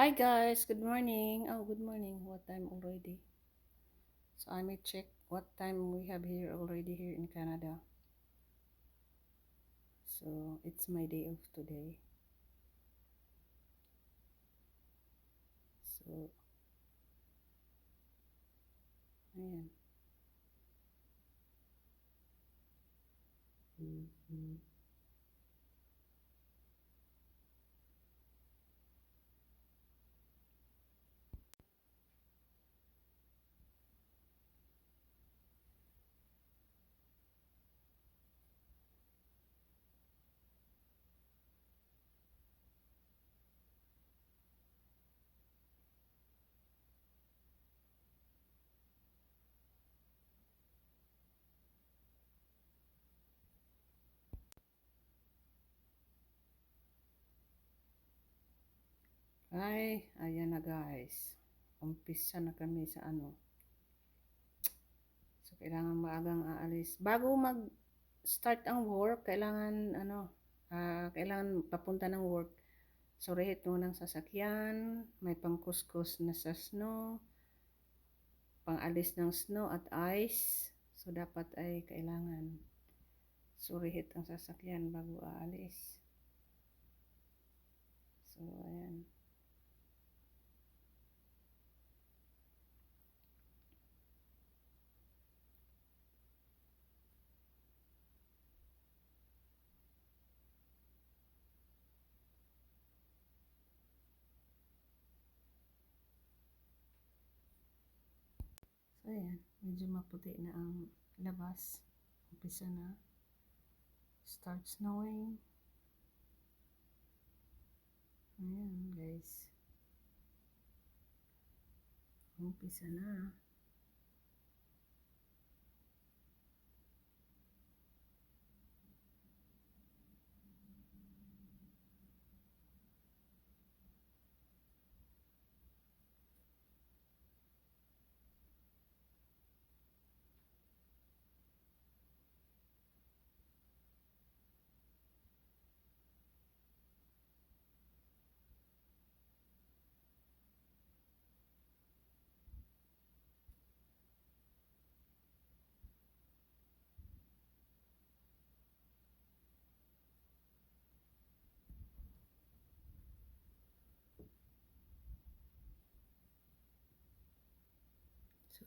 Hi guys, good morning. Oh, good morning. What time already? So I may check what time we have here already here in Canada. So it's my day off today. So ayan. Mm-hmm. Ay, ayan na guys. Umpisa na kami sa ano. So kailangan maagang aalis. Bago mag-start ang work, kailangan ano, ah, kailangan papunta ng work. So rehit mo ng sasakyan, may pangkuskus na sa snow, pangalis ng snow at ice. So dapat ay kailangan surihit ang sasakyan bago aalis. So ayan. Ayan. Medyo maputi na ang labas. Umpisa na. Start snowing. Ayan, guys. Umpisa na.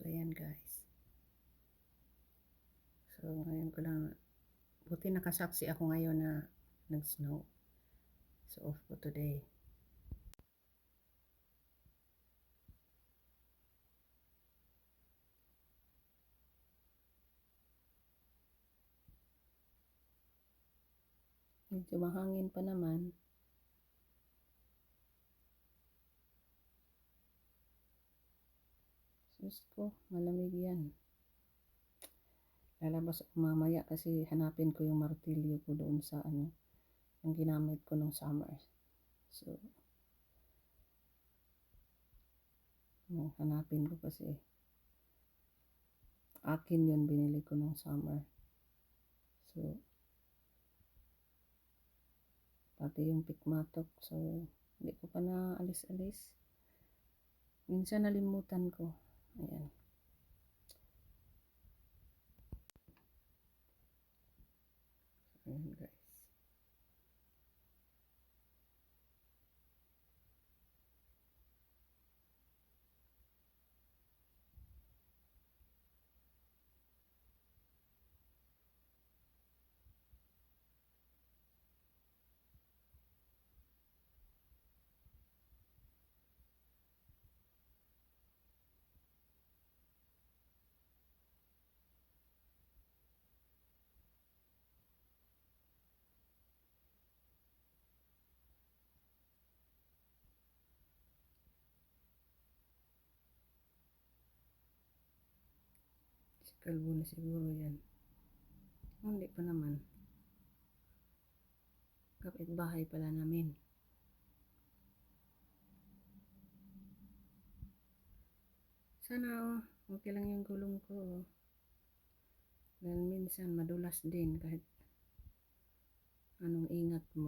So, ayan guys. So, ngayon ko lang, buti nakasaksi ako ngayon na nag-snow. So, off ko today. Medyo mahangin pa naman. Sus ko, malamig yan. Lalabas ako mamaya kasi hanapin ko yung martilyo ko doon sa ano, yung ginamit ko nung summer. So, no, hanapin ko kasi akin yun binili ko nung summer. So, pati yung pikmatok. So, hindi ko pa na alis-alis. Minsan nalimutan ko. Ayan. Ayan guys. Kalbo na siguro yan. Hindi pa naman. Kapit bahay pala namin. Sana oh, okay lang yung gulong ko. Oh. Dahil minsan madulas din kahit anong ingat mo.